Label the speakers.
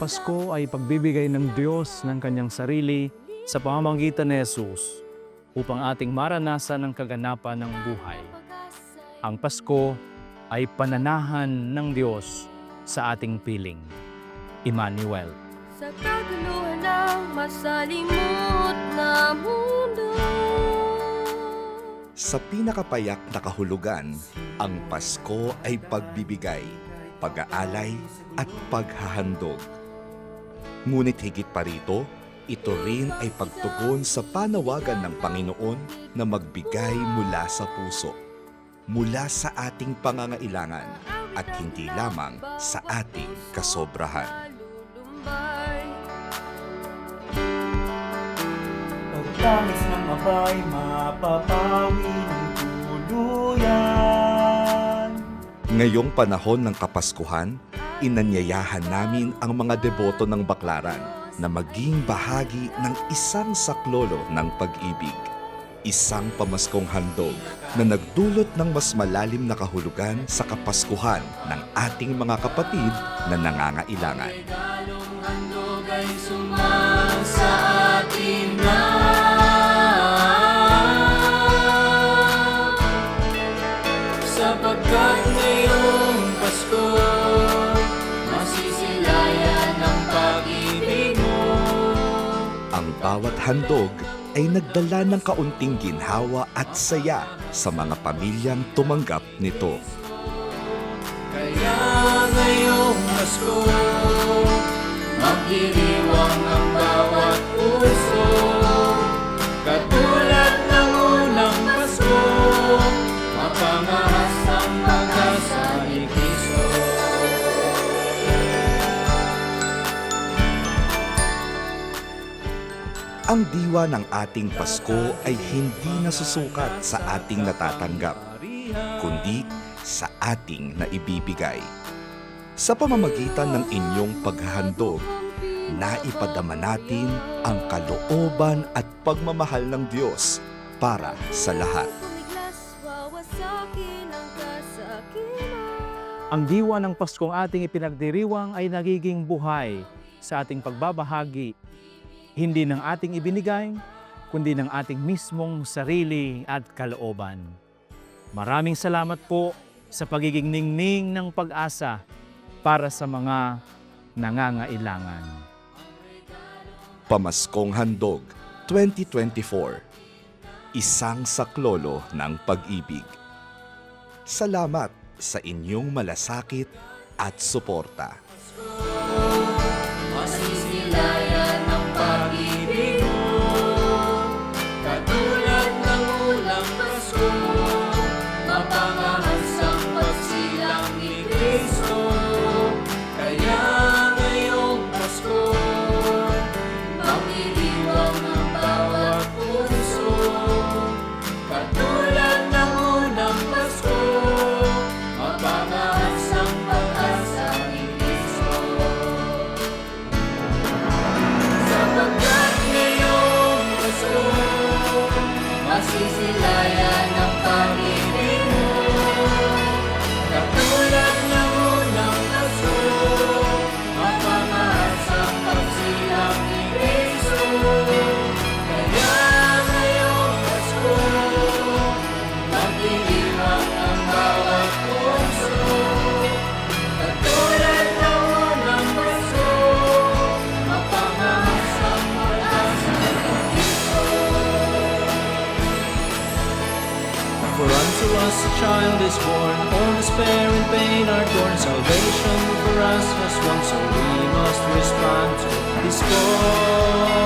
Speaker 1: ang Pasko ay pagbibigay ng Diyos ng kanyang sarili sa pamamagitan ni Jesus upang ating maranasan ang kaganapan ng buhay. Ang Pasko ay pananahan ng Diyos sa ating piling. Emmanuel.
Speaker 2: Sa kaguluhan ng masalimot na mundo
Speaker 3: Sa pinakapayak na kahulugan, ang Pasko ay pagbibigay, pag-aalay at paghahandog. Ngunit higit pa rito, ito rin ay pagtugon sa panawagan ng Panginoon na magbigay mula sa puso, mula sa ating pangangailangan at hindi lamang sa ating kasobrahan.
Speaker 4: Pagtangis ng abay, mapapawi ng tuluyan.
Speaker 3: Ngayong panahon ng Kapaskuhan, inanyayahan namin ang mga deboto ng Baklaran na maging bahagi ng isang saklolo ng pag-ibig. Isang pamaskong handog na nagdulot ng mas malalim na kahulugan sa Kapaskuhan ng ating mga kapatid na nangangailangan.
Speaker 4: Sapagkat ngayong Ang
Speaker 3: bawat handog ay nagdala ng kaunting ginhawa at saya sa mga pamilyang tumanggap nito.
Speaker 4: Kaya ngayong Pasko, magdiriwang ang Ang
Speaker 3: diwa ng ating Pasko ay hindi nasusukat sa ating natatanggap, kundi sa ating naibibigay. Sa pamamagitan ng inyong paghahandog, naipadama natin ang kalooban at pagmamahal ng Diyos para sa lahat.
Speaker 2: Ang
Speaker 1: diwa ng Paskong ating ipinagdiriwang ay nagiging buhay sa ating pagbabahagi, hindi ng ating ibinigay, kundi ng ating mismong sarili at kalooban. Maraming salamat po sa pagiging ningning ng pag-asa para sa mga nangangailangan.
Speaker 3: Pamaskong Handog 2024 Isang saklolo ng pag-ibig. Salamat sa inyong malasakit at suporta.
Speaker 4: Masisilayan ang pag-ibig Unto us a child is born, all despair and pain are torn. Salvation for us has won, so we must respond to His call.